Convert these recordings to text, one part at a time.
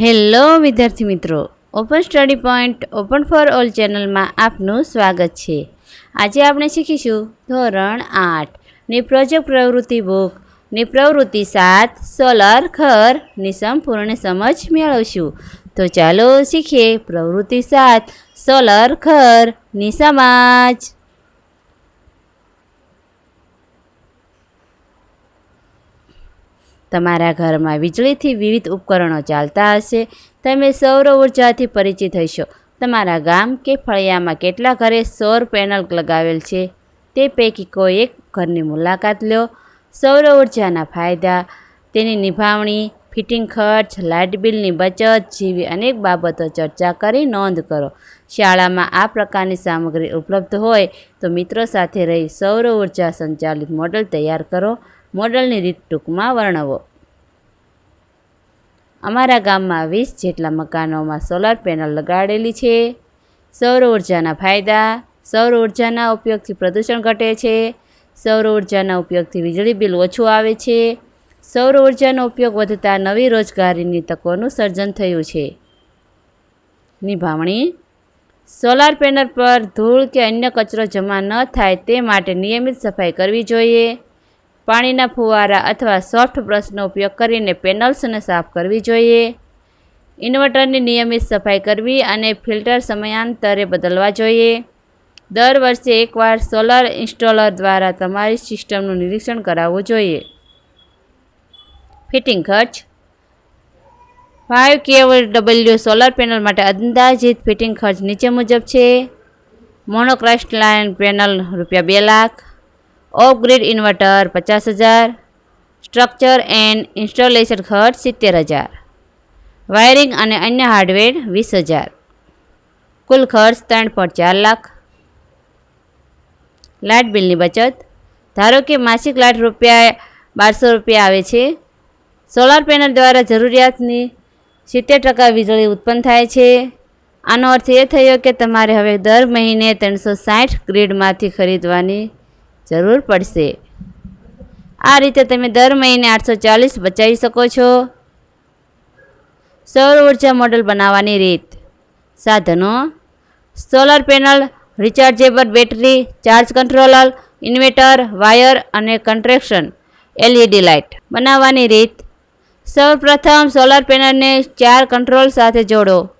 Hello, વિદ્યાર્થી મિત્રો. Open study point open for all ચેનલમાં આપનું સ્વાગત છે. આજે આપણે શીખીશું ધોરણ આઠની પ્રોજેક્ટ પ્રવૃત્તિ બુકની પ્રવૃત્તિ સાત સોલર ખરની સંપૂર્ણ સમજ મેળવશું. તો ચાલો શીખીએ પ્રવૃત્તિ સાત સોલર ખરની સમજ તમારા ઘરમાં વીજળીથી વિવિધ ઉપકરણો ચાલતા હશે, તમે સૌર ઉર્જાથી પરિચિત હશો. તમારા ગામ કે ફળિયામાં કેટલા ઘરે સૌર પેનલ લગાવેલ છે? તે પૈકી કોઈ એક ઘરની મુલાકાત લો. સૌર ઉર્જાના ફાયદા, તેની નિભાવણી, ફિટિંગ ખર્ચ, લાઇટ બિલની બચત જેવી અનેક બાબતો ચર્ચા કરી નોંધ કરો. શાળામાં આ પ્રકારની સામગ્રી ઉપલબ્ધ હોય તો મિત્રો સાથે રહી સૌર ઊર્જા સંચાલિત મોડલ તૈયાર કરો. મોડલની રીત ટૂંકમાં વર્ણવો. અમારા ગામમાં વીસ જેટલા મકાનોમાં સોલાર પેનલ લગાડેલી છે. સૌર ઉર્જાના ફાયદા, સૌર ઉર્જાના ઉપયોગથી પ્રદૂષણ ઘટે છે. સૌર ઉર્જાના ઉપયોગથી વીજળી બિલ ઓછું આવે છે. સૌર ઉર્જાનો ઉપયોગ વધતા નવી રોજગારીની તકોનું સર્જન થયું છે. નિભાવણી સોલાર પેનલ પર ધૂળ કે અન્ય કચરો જમા ન થાય તે માટે નિયમિત સફાઈ કરવી જોઈએ. પાણીના ફુવારા અથવા સોફ્ટ બ્રશનો ઉપયોગ કરીને પેનલ્સને સાફ કરવી જોઈએ. ઇન્વર્ટરની નિયમિત સફાઈ કરવી અને ફિલ્ટર સમયાંતરે બદલવા જોઈએ. દર વર્ષે એકવાર સોલાર ઇન્સ્ટોલર દ્વારા તમારી સિસ્ટમનું નિરીક્ષણ કરાવવું જોઈએ. ફિટિંગ ખર્ચ. ફાઇવ કેવલ ડબલ્યુ સોલાર પેનલ માટે અંદાજિત ફિટિંગ ખર્ચ નીચે મુજબ છે. મોનોક્રાસ્ટ લાઇન પેનલ રૂપિયા બે લાખ. ઓફ ગ્રીડ ઇન્વર્ટર પચાસ હજાર સ્ટ્રક્ચર એન્ડ ઇન્સ્ટોલેશન ખર્ચ સિત્તેર હજાર. વાયરિંગ અને અન્ય હાર્ડવેર વીસ હજાર. કુલ ખર્ચ ત્રણ પોઈન્ટ ચાર લાખ. લાઇટ બિલની બચત. ધારો કે માસિક લાઇટ રૂપિયા બારસો રૂપિયા આવે છે. સોલાર પેનલ દ્વારા જરૂરિયાતની સિત્તેર ટકા વીજળી ઉત્પન્ન થાય છે. આનો અર્થ એ થયો કે તમારે હવે દર મહિને ત્રણસો સાઠ ગ્રીડમાંથી ખરીદવાની જરૂર પડશે. આ રીતે તમે દર મહિને આઠસો ચાલીસ બચાવી શકો છો. સૌર ઊર્જા મોડલ બનાવવાની રીત. સાધનો. Solar panel, rechargeable battery, charge controller inverter wire અને કન્ટ્રેક્શન, એલઈડી લાઇટ. બનાવવાની રીત. સૌપ્રથમ સોલર પેનલને ચાર કંટ્રોલ સાથે જોડો.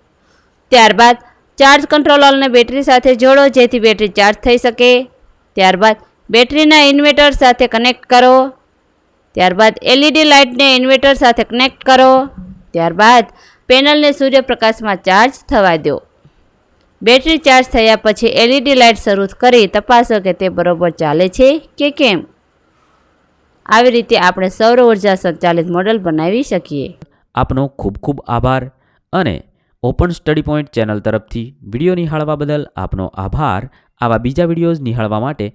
ત્યારબાદ ચાર્જ કંટ્રોલરને બેટરી સાથે જોડો જેથી બેટરી ચાર્જ થઈ શકે. ત્યારબાદ બેટરીના ઇન્વર્ટર સાથે કનેક્ટ કરો. ત્યારબાદ એલઈડી લાઇટને ઇન્વર્ટર સાથે કનેક્ટ કરો. ત્યારબાદ પેનલને સૂર્યપ્રકાશમાં ચાર્જ થવા દો. બેટરી ચાર્જ થયા પછી એલઈડી લાઇટ શરૂ કરી તપાસો કે તે બરોબર ચાલે છે કે કેમ? આવી રીતે આપણે સૌર ઊર્જા સંચાલિત મોડલ બનાવી શકીએ. આપનો ખૂબ ખૂબ આભાર અને ઓપન સ્ટડી પોઈન્ટ ચેનલ તરફથી વીડિયો નિહાળવા બદલ આપનો આભાર. આવા બીજા વિડીયોઝ નિહાળવા માટે